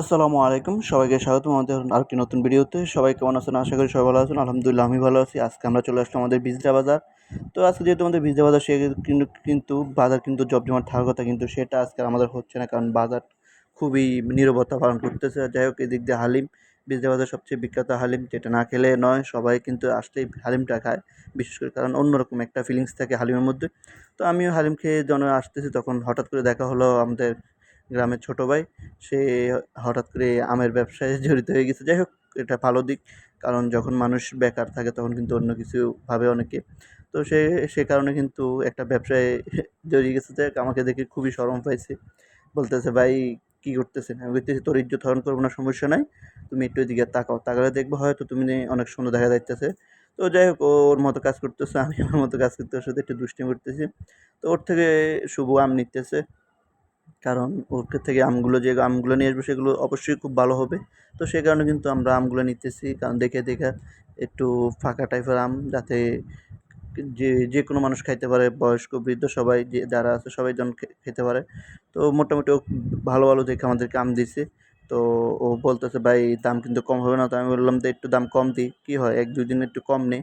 আসসালামু আলাইকুম, সবাইকে স্বাগতম আমাদের আরেকটি নতুন ভিডিওতে। সবাই কেমন আছেন? আশা করি সবাই ভালো আছেন। আলহামদুলিল্লাহ, আমি ভালো আছি। আজকে আমরা চলে আসলাম আমাদের বিজরা বাজার। তো আজকে যেহেতু আমাদের বিজরা বাজার, সে কিন্তু কিন্তু বাজার কিন্তু জমজমাট থাকার কথা, কিন্তু সেটা আজকে আমাদের হচ্ছে না, কারণ বাজার খুবই নীরবতা পালন করতেছে। যাই হোক, এদিক দিয়ে হালিম, বিজরা বাজার সবচেয়ে বিখ্যাত হালিম, যেটা না খেলে নয়, সবাই কিন্তু আসলেই হালিমটা খায়। বিশেষ করে কারণ অন্যরকম একটা ফিলিংস থাকে হালিমের মধ্যে। তো আমিও হালিম খেয়ে যখন আসতেছি, তখন হঠাৎ করে দেখা হলো আমাদের গ্রামের ছোটো ভাই, সে হঠাৎ করে আমের ব্যবসায় জড়িত হয়ে গেছে। যাই হোক, এটা ভালো দিক, কারণ যখন মানুষ বেকার থাকে তখন কিন্তু অন্য কিছু ভাবে অনেকে। তো সে সে কারণে কিন্তু একটা ব্যবসায় জড়িয়ে গেছে। যাই আমাকে দেখে খুবই শরম পাইছে। বলতেছে, ভাই, কী করতেছেন? আমি বলতেছি, তোর ইজ্জত হরণ করব না, সমস্যা নাই। তুমি একটু এদিকে তাকাও, তাকালে দেখব হয়তো তুমি অনেক সুন্দর দেখা যাইতেছে। তো যাই হোক ওর মতো কাজ করতেছে, আমি আমার মতো কাজ করতে ওর সাথে একটু দুষ্টিমি করতেছি। তো ওর থেকে শুভ আম নিতেছে। কারণ ওর থেকে আমগুলো যে আমগুলো নিয়ে আসবে সেগুলো অবশ্যই খুব ভালো হবে। তো সেই কারণে কিন্তু আমরা আমগুলো নিতেছি। কারণ দেখে দেখে একটু ফাঁকা টাইপের আম যাতে যে যে কোনো মানুষ খাইতে পারে, বয়স্ক, বৃদ্ধ সবাই যে, যারা আছে সবাই যেন খেতে পারে। তো মোটামুটি ও ভালো ভালো দেখে আমাদেরকে আম দিছে। তো ও বলতেছে, ভাই, দাম কিন্তু কম হবে না। তো আমি বললাম যে একটু দাম কম দিই কী হয়, এক, দুই দিন একটু কম নেই।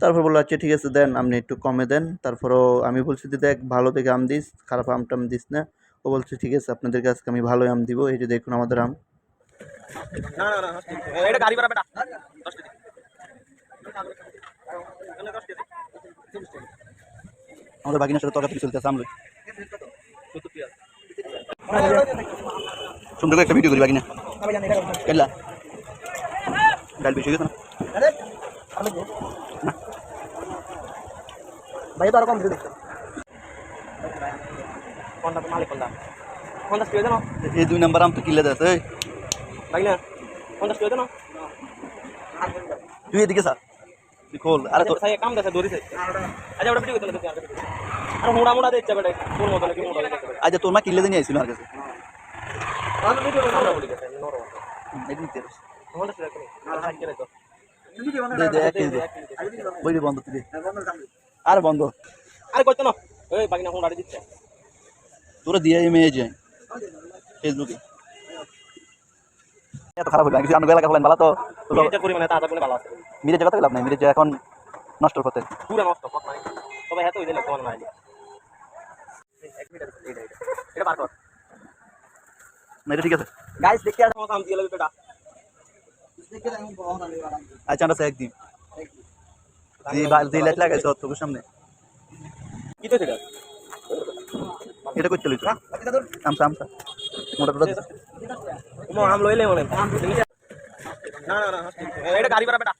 তারপর বলল আচ্ছা ঠিক আছে, দেন, আপনি একটু কমে দেন। তারপরও আমি বলছি যে দেখ, ভালো দেখে আম দিস, খারাপ আম টাম দিস না। ও বলছে ঠিক আছে আপনাদের কাছে আমি ভালোই আম দিব এই যে দেখুন আমাদের আম। না না না এটা গাড়ি ভাড়া বেটা। দশ কেজি। এখানে দশ কেজি। আমাদের বাগিনার সাথে তরকারি চলতেছে আমলে সত্তর পেঁয়াজ সুন্দর করে একটা ভিডিও করি বাগিনা। কেলা? ডাল বেশি গেছে না? ভাই তো আর কম দিতে দেখছেন কোনটা তো মালিক কোনটা পঞ্চাশ পেঁয়াজ না এই দুই নাম্বার আম তো কিলে দেয় এই, ভাই না পঞ্চাশ পেঁয়াজ না তুই এদিকে স্যার তুই খোল। আরে তো সাই কাম দেছে দড়ি সাই আচ্ছা ওটা ভিডিও করতে আর মুড়া মুড়া দিচ্ছে বেটা তোর মতো নাকি মুড়া দিচ্ছে। আজ তোর মা কিলে দিয়ে আইছিল আমার কাছে। আমি ভিডিও করে বলি গেছে নরম হুম, এই দিন তেরোশো। পঞ্চাশ করে আর তো বন্ধ তুই আরে বন্ধ। আরে কইতো না ওই বাকিনা কোন গাড়ি দিচ্ছে। তোরা দিয়ে এই মেয়ে যায় ফেসবুকে। এত খারাপ কিছু আনু এলাকা হলেন ভালো তো করি মানে তাজা করে ভালো আছে। মিরে জায়গা লাভ নাই মিরে এখন নষ্ট করতে। পুরো নষ্ট নাই তবে এত হইলে কোন নাই এক মিনিট এটা এটা বার কর। না ঠিক আছে। গাইস দেখতে আসো কাম দিয়ে লাগবে বেটা আচ্ছা আমরা একদিন যে যে তোর সামনে। কি তো সেটা? এটা করতে লইছ আমসা আমসা মোটা টোটা আম লইলে মনে না না না এটা গাড়ি বেটা।